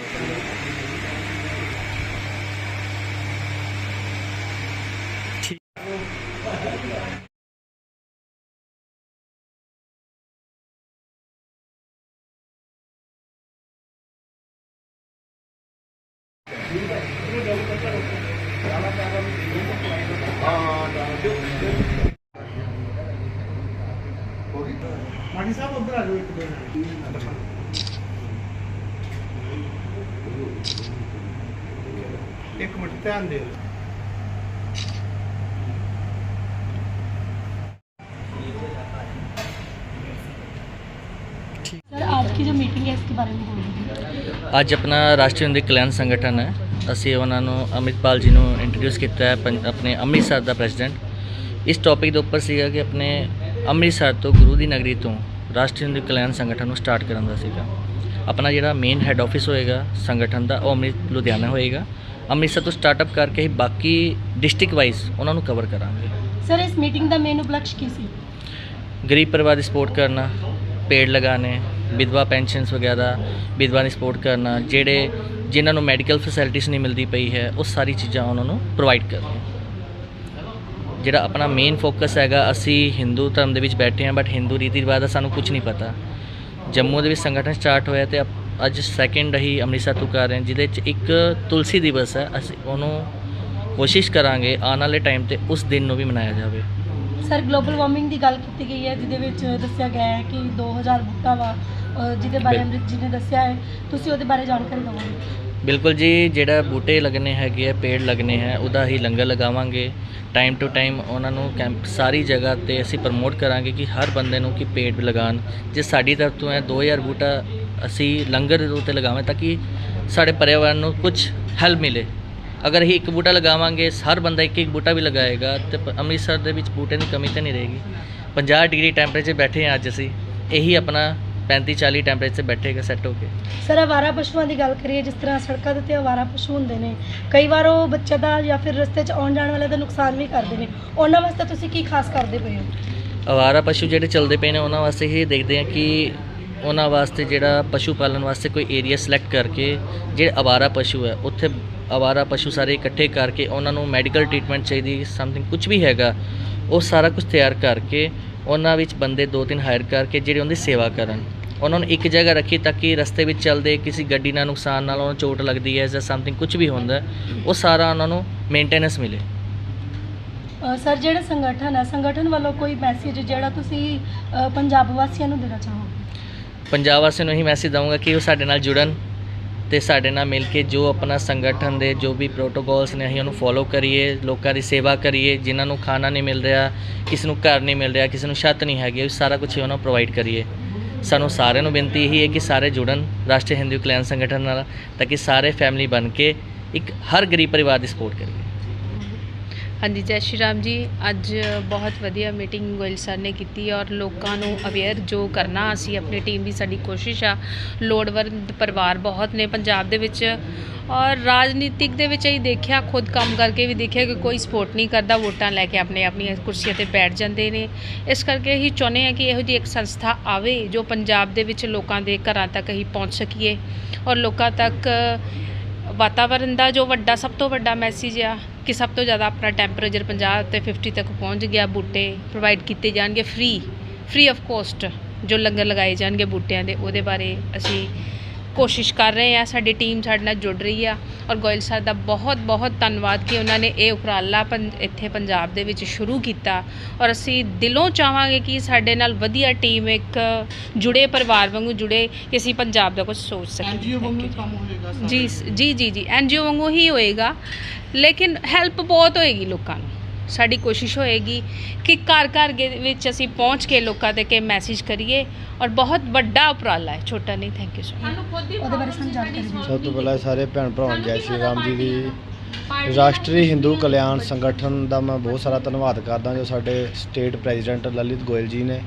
एक मिनट। ध्यान दे। आज की जो मीटिंग है इसके बारे में आज अपना राष्ट्रीय हिंदी कल्याण संगठन है। ਅਸੀਂ ਉਹਨਾਂ ਨੂੰ ਅਮਿਤਪਾਲ ਜੀ ਨੂੰ ਇੰਟਰੋਡਿਊਸ ਕੀਤਾ ਹੈ ਪੰ- ਆਪਣੇ ਅੰਮ੍ਰਿਤਸਰ ਦਾ ਪ੍ਰੈਜ਼ੀਡੈਂਟ ਇਸ ਟੌਪਿਕ ਦੇ ਉੱਪਰ ਸੀਗਾ ਕਿ ਆਪਣੇ ਅੰਮ੍ਰਿਤਸਰ ਤੋਂ ਗੁਰੂ ਦੀ ਨਗਰੀ ਤੋਂ ਰਾਸ਼ਟਰੀ ਹਿੰਦੂ ਕਲਿਆਣ ਸੰਗਠਨ ਨੂੰ ਸਟਾਰਟ ਕਰਨ ਦਾ ਸੀਗਾ। ਆਪਣਾ ਜਿਹੜਾ ਮੇਨ ਹੈੱਡ ਆਫਿਸ ਹੋਏਗਾ ਸੰਗਠਨ ਦਾ ਉਹ ਅੰਮ੍ਰਿਤ ਲੁਧਿਆਣਾ ਹੋਏਗਾ। ਅੰਮ੍ਰਿਤਸਰ ਤੋਂ ਸਟਾਰਟਅਪ ਕਰਕੇ ਹੀ ਬਾਕੀ ਡਿਸਟ੍ਰਿਕਟ ਵਾਈਜ਼ ਉਹਨਾਂ ਨੂੰ ਕਵਰ ਕਰਾਂਗੇ। ਸਰ ਇਸ ਮੀਟਿੰਗ ਦਾ ਮੇਨ ਉਪਲਕਸ਼ ਕੀ ਸੀ? ਗਰੀਬ ਪਰਿਵਾਰ ਦੀ ਸਪੋਰਟ ਕਰਨਾ ਪੇੜ ਲਗਾਣੇ ਵਿਧਵਾ ਪੈਨਸ਼ਨਸ ਵਗੈਰਾ ਵਿਧਵਾ ਦੀ ਸਪੋਰਟ ਕਰਨਾ ਜਿਹੜੇ ਜਿਨ੍ਹਾਂ ਨੂੰ ਮੈਡੀਕਲ ਫੈਸਿਲਿਟੀਜ਼ ਨਹੀਂ ਮਿਲਦੀ ਪਈ ਹੈ ਉਹ ਸਾਰੀ ਚੀਜ਼ਾਂ ਉਹਨਾਂ ਨੂੰ ਪ੍ਰੋਵਾਈਡ ਕਰਨਾ ਜਿਹੜਾ ਆਪਣਾ ਮੇਨ ਫੋਕਸ ਹੈਗਾ ਅਸੀਂ ਹਿੰਦੂ ਧਰਮ ਦੇ ਵਿੱਚ ਬੈਠੇ ਹਾਂ ਬਟ ਹਿੰਦੂ ਰੀਤੀ ਰਿਵਾਜ ਦਾ ਸਾਨੂੰ ਕੁਝ ਨਹੀਂ ਪਤਾ। ਜੰਮੂ ਦੇ ਵਿੱਚ ਸੰਗਠਨ ਸਟਾਰਟ ਹੋਇਆ ਤੇ ਅੱਜ ਸੈਕਿੰਡ ਹੀ ਅੰਮ੍ਰਿਤਸਰ ਤੋਂ ਕਰ ਰਹੇ ਹਾਂ ਜਿਹਦੇ ਵਿੱਚ ਇੱਕ ਤੁਲਸੀ ਦਿਵਸ ਹੈ। ਅਸੀਂ ਉਹਨੂੰ ਕੋਸ਼ਿਸ਼ ਕਰਾਂਗੇ ਆਉਣ ਵਾਲੇ ਟਾਈਮ ਤੇ ਉਸ ਦਿਨ ਨੂੰ ਵੀ ਮਨਾਇਆ ਜਾਵੇ। ਸਰ ਗਲੋਬਲ ਵਾਰਮਿੰਗ ਦੀ ਗੱਲ ਕੀਤੀ ਗਈ ਹੈ ਜਿਹਦੇ ਵਿੱਚ ਦੱਸਿਆ ਗਿਆ ਹੈ ਕਿ 2000 ਬੂਟਾ ਵਾ ਜਿਹਦੇ ਬਾਰੇ ਅੰਮ੍ਰਿਤ ਜੀ ਨੇ ਦੱਸਿਆ ਹੈ। ਤੁਸੀਂ ਉਹਦੇ ਬਾਰੇ ਜਾਣਕਾਰੀ ਦਿਵਾਓਗੇ ਬਿਲਕੁਲ ਜੀ, ਜਿਹੜਾ ਬੂਟੇ ਲੱਗਣੇ ਹੈਗੇ ਆ, ਪੇੜ ਲੱਗਣੇ ਹੈ, ਉਹਦਾ ਹੀ ਲੰਗਰ ਲਗਾਵਾਂਗੇ। ਟਾਈਮ ਟੂ ਟਾਈਮ ਉਹਨਾਂ ਨੂੰ ਕੈਂਪ ਸਾਰੀ ਜਗ੍ਹਾ ਤੇ ਅਸੀਂ ਪ੍ਰਮੋਟ ਕਰਾਂਗੇ ਕਿ ਹਰ ਬੰਦੇ ਨੂੰ ਕਿ ਪੇੜ ਲਗਾਉਣ। ਜੇ ਸਾਡੀ ਤਰਫ ਤੋਂ ਹੈ 2000 ਬੂਟਾ ਅਸੀਂ ਲੰਗਰ ਦੇ ਉੱਤੇ ਲਗਾਵਾਂ ਤਾਂ ਕਿ ਸਾਡੇ ਪਰਿਵਾਰ ਨੂੰ ਕੁਝ ਹੈਲਪ ਮਿਲੇ। ਅਗਰ ਅਸੀਂ ਇੱਕ ਬੂਟਾ ਲਗਾਵਾਂਗੇ, ਹਰ ਬੰਦਾ ਇੱਕ ਇੱਕ ਬੂਟਾ ਵੀ ਲਗਾਏਗਾ ਤੇ ਅੰਮ੍ਰਿਤਸਰ ਦੇ ਵਿੱਚ ਬੂਟੇ ਦੀ ਕਮੀ ਤਾਂ ਨਹੀਂ ਰਹੇਗੀ। 50 ਡਿਗਰੀ ਟੈਂਪਰੇਚਰ ਬੈਠੇ ਹਾਂ ਅੱਜ ਅਸੀਂ। ਇਹੀ ਆਪਣਾ 35 40 ਟੈਂਪਰੇਚਰ ਬੈਠੇਗਾ ਸੈੱਟ ਹੋ ਕੇ। ਸਰ ਅਵਾਰਾ ਪਸ਼ੂਆਂ ਦੀ ਗੱਲ ਕਰੀਏ ਜਿਸ ਤਰ੍ਹਾਂ ਸੜਕਾਂ ਦੇ ਉੱਤੇ ਅਵਾਰਾ ਪਸ਼ੂ ਹੁੰਦੇ ਨੇ ਕਈ ਵਾਰ ਉਹ ਬੱਚੇ ਦਾ ਜਾਂ ਫਿਰ ਰਸਤੇ 'ਚ ਆਉਣ ਜਾਣ ਵਾਲੇ ਦਾ ਨੁਕਸਾਨ ਵੀ ਕਰਦੇ ਨੇ। ਉਹਨਾਂ ਵਾਸਤੇ ਤੁਸੀਂ ਕੀ ਖਾਸ ਕਰਦੇ ਪਏ ਹੋ? ਅਵਾਰਾ ਪਸ਼ੂ ਜਿਹੜੇ ਚੱਲਦੇ ਪਏ ਨੇ ਉਹਨਾਂ ਵਾਸਤੇ ਇਹ ਦੇਖਦੇ ਆ ਕਿ ਉਹਨਾਂ ਵਾਸਤੇ ਜਿਹੜਾ ਪਸ਼ੂ ਪਾਲਣ ਵਾਸਤੇ ਕੋਈ ਏਰੀਆ ਸਿਲੈਕਟ ਕਰਕੇ ਜਿਹੜੇ ਅਵਾਰਾ ਪਸ਼ੂ ਹੈ ਉੱਥੇ ਅਵਾਰਾ ਪਸ਼ੂ ਸਾਰੇ ਇਕੱਠੇ ਕਰਕੇ ਉਹਨਾਂ ਨੂੰ ਮੈਡੀਕਲ ਟ੍ਰੀਟਮੈਂਟ ਚਾਹੀਦੀ ਸਮਥਿੰਗ ਕੁਝ ਵੀ ਹੈਗਾ ਉਹ ਸਾਰਾ ਕੁਝ ਤਿਆਰ ਕਰਕੇ ਉਹਨਾਂ ਵਿੱਚ ਬੰਦੇ ਦੋ ਤਿੰਨ ਹਾਇਰ ਕਰਕੇ ਜਿਹੜੇ ਉਹਦੀ ਸੇਵਾ ਕਰਨ। ਉਹਨਾਂ ਨੂੰ ਇੱਕ ਜਗ੍ਹਾ ਰੱਖੀ ਤਾਂ ਕਿ ਰਸਤੇ ਵਿੱਚ ਚੱਲਦੇ ਕਿਸੇ ਗੱਡੀ ਨਾਲ ਨੁਕਸਾਨ ਨਾਲ ਉਹਨਾਂ ਨੂੰ ਚੋਟ ਲੱਗਦੀ ਹੈ ਜਾਂ ਸਮਥਿੰਗ ਕੁਝ ਵੀ ਹੁੰਦਾ ਹੈ, ਉਹ ਸਾਰਾ ਉਹਨਾਂ ਨੂੰ ਮੇਨਟੇਨੈਂਸ ਮਿਲੇ। ਸਰ ਜਿਹੜਾ ਸੰਗਠਨ ਹੈ ਸੰਗਠਨ ਵੱਲੋਂ ਕੋਈ ਮੈਸੇਜ ਜਿਹੜਾ ਤੁਸੀਂ ਪੰਜਾਬ ਵਾਸੀਆਂ ਨੂੰ ਦੇਣਾ ਚਾਹੋਗੇ? ਪੰਜਾਬ ਵਾਸੀਆਂ ਨੂੰ ਇਹੀ ਮੈਸੇਜ ਦਊਂਗਾ ਕਿ ਉਹ ਸਾਡੇ ਨਾਲ ਜੁੜਨ ਤੇ ਸਾਡੇ ਨਾਲ ਮਿਲ ਕੇ ਜੋ ਆਪਣਾ ਸੰਗਠਨ ਦੇ ਜੋ ਵੀ ਪ੍ਰੋਟੋਕੋਲਸ ਨੇ ਅਸੀਂ ਉਹਨੂੰ ਫੋਲੋ ਕਰੀਏ ਲੋਕਾਂ ਦੀ ਸੇਵਾ ਕਰੀਏ ਜਿਨ੍ਹਾਂ ਨੂੰ ਖਾਣਾ ਨਹੀਂ ਮਿਲ ਰਿਹਾ ਕਿਸੇ ਨੂੰ ਘਰ ਨਹੀਂ ਮਿਲ ਰਿਹਾ ਕਿਸੇ ਨੂੰ ਛੱਤ ਨਹੀਂ ਹੈਗੀ ਉਹ ਸਾਰਾ ਕੁਝ ਉਹਨਾਂ ਨੂੰ ਪ੍ਰੋਵਾਈਡ ਕਰੀਏ। ਸਾਨੂੰ ਸਾਰਿਆਂ ਨੂੰ ਬੇਨਤੀ ਇਹੀ ਹੈ ਕਿ ਸਾਰੇ ਜੁੜਨ, ਰਾਸ਼ਟਰੀ ਹਿੰਦੂ ਕਲਿਆਣ ਸੰਗਠਨ ਨਾਲ, ਤਾਂ ਕਿ ਸਾਰੇ ਫੈਮਿਲੀ ਬਣ ਕੇ ਇੱਕ ਹਰ ਗਰੀਬ ਪਰਿਵਾਰ ਦੀ ਸਪੋਰਟ ਕਰੀਏ। ਹਾਂਜੀ, ਜੈ ਸ਼੍ਰੀ ਰਾਮ ਜੀ। ਅੱਜ ਬਹੁਤ ਵਧੀਆ ਮੀਟਿੰਗ ਗੋਇਲ ਸਰ ਨੇ ਕੀਤੀ ਔਰ ਲੋਕਾਂ ਨੂੰ ਅਵੇਅਰ ਜੋ ਕਰਨਾ, ਅਸੀਂ ਆਪਣੀ ਟੀਮ ਦੀ ਸਾਡੀ ਕੋਸ਼ਿਸ਼ ਆ। ਲੋੜਵੰਦ ਪਰਿਵਾਰ ਬਹੁਤ ਨੇ ਪੰਜਾਬ ਦੇ ਵਿੱਚ ਔਰ ਰਾਜਨੀਤਿਕ ਦੇ ਵਿੱਚ ਅਸੀਂ ਦੇਖਿਆ, ਖੁਦ ਕੰਮ ਕਰਕੇ ਵੀ ਦੇਖਿਆ ਕਿ ਕੋਈ ਸਪੋਰਟ ਨਹੀਂ ਕਰਦਾ, ਵੋਟਾਂ ਲੈ ਕੇ ਆਪਣੇ ਆਪਣੀਆਂ ਕੁਰਸੀਆਂ ਤੇ ਬੈਠ ਜਾਂਦੇ ਨੇ। ਇਸ ਕਰਕੇ ਅਸੀਂ ਚਾਹੁੰਦੇ ਹਾਂ ਕਿ ਇਹੋ ਜਿਹੀ ਇੱਕ ਸੰਸਥਾ ਆਵੇ ਜੋ ਪੰਜਾਬ ਦੇ ਵਿੱਚ ਲੋਕਾਂ ਦੇ ਘਰਾਂ ਤੱਕ ਅਸੀਂ ਪਹੁੰਚ ਸਕੀਏ ਔਰ ਲੋਕਾਂ ਤੱਕ ਵਾਤਾਵਰਣ ਦਾ ਜੋ ਵੱਡਾ, ਸਭ ਤੋਂ ਵੱਡਾ ਮੈਸੇਜ ਆ ਕਿ ਸਭ ਤੋਂ ਜ਼ਿਆਦਾ ਆਪਣਾ ਟੈਂਪਰੇਚਰ 50 ਤੇ 50 ਤੱਕ ਪਹੁੰਚ ਗਿਆ, ਬੂਟੇ ਪ੍ਰੋਵਾਈਡ ਕੀਤੇ ਜਾਣਗੇ ਫ੍ਰੀ ਫ੍ਰੀ ਆਫ ਕੋਸਟ ਜੋ ਲੰਗਰ ਲਗਾਏ ਜਾਣਗੇ ਬੂਟਿਆਂ ਦੇ, ਉਹਦੇ ਬਾਰੇ ਅਸੀਂ ਕੋਸ਼ਿਸ਼ ਕਰ ਰਹੇ ਆ ਸਾਡੀ ਟੀਮ ਸਾਡੇ ਨਾਲ ਜੁੜ ਰਹੀ ਆ ਔਰ ਗੋਇਲ ਸਰ ਦਾ ਬਹੁਤ ਬਹੁਤ ਧੰਨਵਾਦ ਕਿ ਉਹਨਾਂ ਨੇ ਇਹ ਉਪਰਾਲਾ ਇੱਥੇ ਪੰਜਾਬ ਦੇ ਵਿੱਚ ਸ਼ੁਰੂ ਕੀਤਾ ਔਰ ਅਸੀਂ ਦਿਲੋਂ ਚਾਹਾਂਗੇ ਕਿ ਸਾਡੇ ਨਾਲ ਵਧੀਆ ਟੀਮ ਇੱਕ ਜੁੜੇ ਪਰਿਵਾਰ ਵਾਂਗੂ ਜੁੜੇ ਕਿ ਅਸੀਂ ਪੰਜਾਬ ਦਾ ਕੁਝ ਸੋਚ ਸਕੀਏ। ਐਨਜੀਓ ਵਾਂਗੂ ਕੰਮ ਹੋਏਗਾ ਜੀ ਜੀ ਜੀ ਜੀ ਐਨਜੀਓ ਵਾਂਗੂ ਹੀ ਹੋਏਗਾ ਲੇਕਿਨ ਹੈਲਪ ਬਹੁਤ ਹੋਏਗੀ ਲੋਕਾਂ ਨੂੰ। ਸਾਡੀ ਕੋਸ਼ਿਸ਼ ਹੋਏਗੀ ਕਿ ਘਰ ਘਰ ਦੇ ਵਿੱਚ ਅਸੀਂ ਪਹੁੰਚ ਕੇ ਲੋਕਾਂ ਤੱਕ ਇਹ ਮੈਸੇਜ ਕਰੀਏ ਔਰ ਬਹੁਤ ਵੱਡਾ ਉਪਰਾਲਾ ਹੈ। ਛੋਟਾ ਨਹੀਂ ਥੈਂਕ ਯੂ ਸੋ ਮਚ ਉਹਦੇ ਬਾਰੇ ਸਭ ਤੋਂ ਪਹਿਲਾਂ ਸਾਰੇ ਭੈਣ ਭਰਾਵਾਂ ਨੂੰ ਜੈ ਸ਼੍ਰੀ ਰਾਮ ਜੀ ਦੀ ਰਾਸ਼ਟਰੀ ਹਿੰਦੂ ਕਲਿਆਣ ਸੰਗਠਨ ਦਾ ਮੈਂ ਬਹੁਤ ਸਾਰਾ ਧੰਨਵਾਦ ਕਰਦਾ ਜੋ ਸਾਡੇ ਸਟੇਟ ਪ੍ਰੈਜ਼ੀਡੈਂਟ ਲਲਿਤ ਗੋਇਲ ਜੀ ਨੇ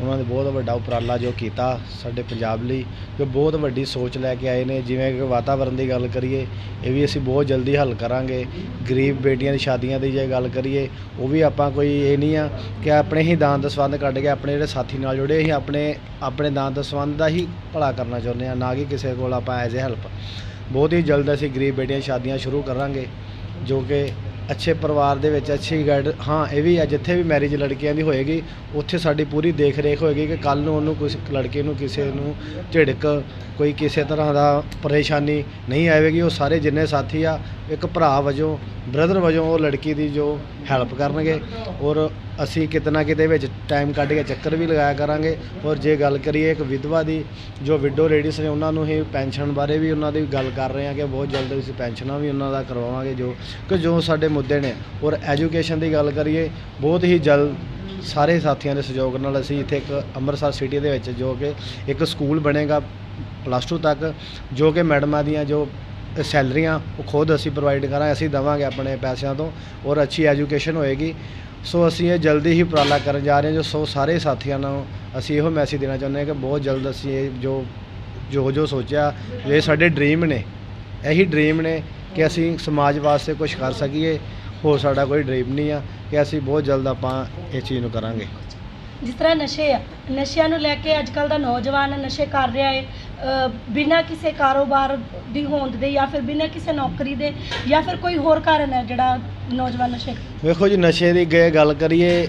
ਉਹਨਾਂ ਨੇ ਬਹੁਤ ਵੱਡਾ ਉਪਰਾਲਾ ਜੋ ਕੀਤਾ ਸਾਡੇ ਪੰਜਾਬ ਲਈ, ਜੋ ਬਹੁਤ ਵੱਡੀ ਸੋਚ ਲੈ ਕੇ ਆਏ ਨੇ, ਜਿਵੇਂ ਕਿ ਵਾਤਾਵਰਨ ਦੀ ਗੱਲ ਕਰੀਏ, ਇਹ ਵੀ ਅਸੀਂ ਬਹੁਤ ਜਲਦੀ ਹੱਲ ਕਰਾਂਗੇ। ਗਰੀਬ ਬੇਟੀਆਂ ਦੀ ਸ਼ਾਦੀਆਂ ਦੀ ਜੇ ਗੱਲ ਕਰੀਏ, ਉਹ ਵੀ ਆਪਾਂ ਕੋਈ ਇਹ ਨਹੀਂ ਆ ਕਿ ਆਪਣੇ ਹੀ ਦਾਨ ਦਸਵੰਧ ਕੱਢ ਕੇ ਆਪਣੇ ਜਿਹੜੇ ਸਾਥੀ ਨਾਲ ਜੁੜੇ, ਅਸੀਂ ਆਪਣੇ ਆਪਣੇ ਦਾਨ ਦਸਵੰਧ ਦਾ ਹੀ ਭਲਾ ਕਰਨਾ ਚਾਹੁੰਦੇ ਆ, ਨਾ ਕਿ ਕਿਸੇ ਕੋਲ ਆਪਾਂ ਐਜ਼ ਏ ਹੈਲਪ। ਬਹੁਤ ਹੀ ਜਲਦ ਅਸੀਂ ਗਰੀਬ ਬੇਟੀਆਂ ਦੀ ਸ਼ਾਦੀਆਂ ਸ਼ੁਰੂ ਕਰਾਂਗੇ, ਜੋ ਕਿ ਅੱਛੇ ਪਰਿਵਾਰ ਦੇ ਵਿੱਚ ਅੱਛੀ ਗਾਈਡ ਹਾਂ, ਇਹ ਵੀ ਆ, ਜਿੱਥੇ ਵੀ ਮੈਰਿਜ ਲੜਕੀਆਂ ਦੀ ਹੋਏਗੀ, ਉੱਥੇ ਸਾਡੀ ਪੂਰੀ ਦੇਖ ਰੇਖ ਹੋਏਗੀ ਕਿ ਕੱਲ ਨੂੰ ਉਹਨੂੰ ਕੁਝ ਲੜਕੇ ਨੂੰ ਕਿਸੇ ਨੂੰ ਝਿੜਕ, ਕੋਈ ਕਿਸੇ ਤਰ੍ਹਾਂ ਦਾ ਪਰੇਸ਼ਾਨੀ ਨਹੀਂ ਆਵੇਗੀ, ਉਹ ਸਾਰੇ ਜਿੰਨੇ ਸਾਥੀ ਆ ਇੱਕ ਭਰਾ ਵਜੋਂ, ਬ੍ਰਦਰ ਵਜੋਂ ਉਹ ਲੜਕੀ ਦੀ ਜੋ ਹੈਲਪ ਕਰਨਗੇ ਔਰ ਅਸੀਂ ਕਿਤੇ ਨਾ ਕਿਤੇ ਵਿੱਚ ਟਾਈਮ ਕੱਢ ਕੇ ਚੱਕਰ ਵੀ ਲਗਾਇਆ ਕਰਾਂਗੇ ਔਰ ਜੇ ਗੱਲ ਕਰੀਏ ਇੱਕ ਵਿਧਵਾ ਦੀ ਜੋ ਵਿਡੋ ਲੇਡੀਜ਼ ਨੇ ਉਹਨਾਂ ਨੂੰ ਹੀ ਪੈਨਸ਼ਨ ਬਾਰੇ ਵੀ ਉਹਨਾਂ ਦੀ ਗੱਲ ਕਰ ਰਹੇ ਹਾਂ ਕਿ ਬਹੁਤ ਜਲਦ ਅਸੀਂ ਪੈਨਸ਼ਨਾਂ ਵੀ ਉਹਨਾਂ ਦਾ ਕਰਵਾਵਾਂਗੇ ਜੋ ਕਿ ਜੋ ਸਾਡੇ ਮੁੱਦੇ ਨੇ ਔਰ ਐਜੂਕੇਸ਼ਨ ਦੀ ਗੱਲ ਕਰੀਏ, ਬਹੁਤ ਹੀ ਜਲਦ ਸਾਰੇ ਸਾਥੀਆਂ ਦੇ ਸਹਿਯੋਗ ਨਾਲ ਅਸੀਂ ਇੱਥੇ ਇੱਕ ਅੰਮ੍ਰਿਤਸਰ ਸਿਟੀ ਦੇ ਵਿੱਚ ਜੋ ਕਿ ਇੱਕ ਸਕੂਲ ਬਣੇਗਾ ਪਲੱਸ 2 ਤੱਕ ਜੋ ਕਿ ਮੈਡਮਾਂ ਦੀਆਂ ਜੋ ਸੈਲਰੀਆਂ ਉਹ ਖੁਦ ਅਸੀਂ ਪ੍ਰੋਵਾਈਡ ਕਰਾਂਗੇ, ਅਸੀਂ ਦੇਵਾਂਗੇ ਆਪਣੇ ਪੈਸਿਆਂ ਤੋਂ ਔਰ ਅੱਛੀ ਐਜੂਕੇਸ਼ਨ ਹੋਏਗੀ। ਸੋ ਅਸੀਂ ਇਹ ਜਲਦੀ ਹੀ ਉਪਰਾਲਾ ਕਰਨ ਜਾ ਰਹੇ ਹਾਂ, ਜੋ ਸੋ ਸਾਰੇ ਸਾਥੀਆਂ ਨੂੰ ਅਸੀਂ ਇਹੋ ਮੈਸੇਜ ਦੇਣਾ ਚਾਹੁੰਦੇ ਹਾਂ ਕਿ ਬਹੁਤ ਜਲਦ ਅਸੀਂ ਇਹ ਜੋ ਜੋ ਜੋ ਸੋਚਿਆ, ਇਹ ਸਾਡੇ ਡ੍ਰੀਮ ਨੇ। ਇਹੀ ਡ੍ਰੀਮ ਨੇ ਕਿ ਅਸੀਂ ਸਮਾਜ ਵਾਸਤੇ ਕੁਝ ਕਰ ਸਕੀਏ। ਹੋਰ ਸਾਡਾ ਕੋਈ ਡ੍ਰੀਮ ਨਹੀਂ ਆ ਕਿ ਅਸੀਂ ਬਹੁਤ ਜਲਦ ਆਪਾਂ ਇਹ ਚੀਜ਼ ਨੂੰ ਕਰਾਂਗੇ। ਜਿਸ ਤਰ੍ਹਾਂ ਨਸ਼ੇ ਆ, ਨਸ਼ਿਆਂ ਨੂੰ ਲੈ ਕੇ ਅੱਜ ਕੱਲ ਦਾ ਨੌਜਵਾਨ ਨਸ਼ੇ ਕਰ ਰਿਹਾ ਹੈ ਬਿਨਾਂ ਕਿਸੇ ਕਾਰੋਬਾਰ ਦੀ ਹੋਂਦ ਦੇ ਜਾਂ ਫਿਰ ਬਿਨਾਂ ਕਿਸੇ ਨੌਕਰੀ ਦੇ ਜਾਂ ਫਿਰ ਕੋਈ ਹੋਰ ਕਾਰਨ ਹੈ ਜਿਹੜਾ ਨੌਜਵਾਨ ਨਸ਼ੇ ਵੇਖੋ ਜੀ, ਨਸ਼ੇ ਦੀ ਗੇ ਗੱਲ ਕਰੀਏ,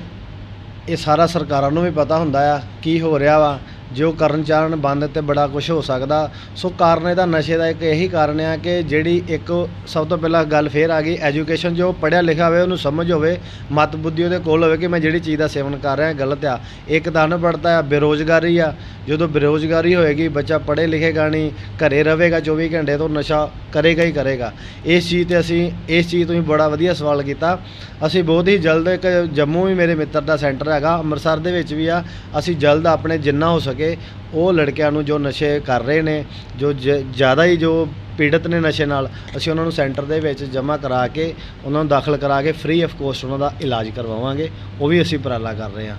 ਇਹ ਸਾਰਾ ਸਰਕਾਰਾਂ ਨੂੰ ਵੀ ਪਤਾ ਹੁੰਦਾ ਆ, ਕੀ ਹੋ ਰਿਹਾ ਵਾ। ਜੋ ਕਰਨ ਚਾਹਣ ਬੰਦ ਤੇ ਬੜਾ ਕੁਝ ਹੋ ਸਕਦਾ। ਸੋ ਕਾਰਨ ਇਹਦਾ ਨਸ਼ੇ ਦਾ ਇੱਕ ਇਹੀ ਕਾਰਨ ਆ ਕਿ ਜਿਹੜੀ ਇੱਕ ਸਭ ਤੋਂ ਪਹਿਲਾਂ ਗੱਲ ਫੇਰ ਆ ਗਈ ਐਜੂਕੇਸ਼ਨ ਜੋ ਪੜਿਆ ਲਿਖਿਆ ਹੋਵੇ, ਉਹਨੂੰ ਸਮਝ ਹੋਵੇ, ਮਤ ਬੁੱਧੀ ਉਹਦੇ ਕੋਲ ਹੋਵੇ ਕਿ ਮੈਂ ਜਿਹੜੀ ਚੀਜ਼ ਦਾ ਸੇਵਨ ਕਰ ਰਿਹਾ ਗਲਤ ਆ। ਇੱਕ ਤਾਂ ਅਨਪੜ੍ਹਤਾ ਆ, ਬੇਰੋਜ਼ਗਾਰੀ ਆ। ਜਦੋਂ ਬੇਰੋਜ਼ਗਾਰੀ ਹੋਏਗੀ, ਬੱਚਾ ਪੜ੍ਹੇ ਲਿਖੇਗਾ ਨਹੀਂ, ਘਰੇ ਰਹੇਗਾ 24 ਘੰਟੇ ਤੋਂ ਨਸ਼ਾ ਕਰੇਗਾ ਹੀ ਕਰੇਗਾ। ਇਸ ਚੀਜ਼ ਤੇ ਅਸੀਂ, ਇਸ ਚੀਜ਼ ਤੋਂ ਹੀ ਬੜਾ ਵਧੀਆ ਸਵਾਲ ਕੀਤਾ। ਅਸੀਂ ਬਹੁਤ ਹੀ ਜਲਦ ਇੱਕ ਜੰਮੂ ਵੀ ਮੇਰੇ ਮਿੱਤਰ ਦਾ ਸੈਂਟਰ ਹੈਗਾ, ਅੰਮ੍ਰਿਤਸਰ ਦੇ ਵਿੱਚ ਵੀ ਆ। ਅਸੀਂ ਜਲਦ ਆਪਣੇ ਜਿੰਨਾ ਹੋ ਸਕੇ ਉਹ ਲੜਕਿਆਂ ਨੂੰ ਜੋ ਨਸ਼ੇ ਕਰ ਰਹੇ ਨੇ, ਜੋ ਜ- ਜ਼ਿਆਦਾ ਹੀ ਜੋ ਪੀੜਤ ਨੇ ਨਸ਼ੇ ਨਾਲ, ਅਸੀਂ ਉਹਨਾਂ ਨੂੰ ਸੈਂਟਰ ਦੇ ਵਿੱਚ ਜਮ੍ਹਾਂ ਕਰਾ ਕੇ, ਉਹਨਾਂ ਨੂੰ ਦਾਖਲ ਕਰਾ ਕੇ ਫ੍ਰੀ ਆਫ ਕੋਸਟ ਉਹਨਾਂ ਦਾ ਇਲਾਜ ਕਰਵਾਵਾਂਗੇ, ਉਹ ਵੀ ਅਸੀਂ ਉਪਰਾਲਾ ਕਰ ਰਹੇ ਹਾਂ।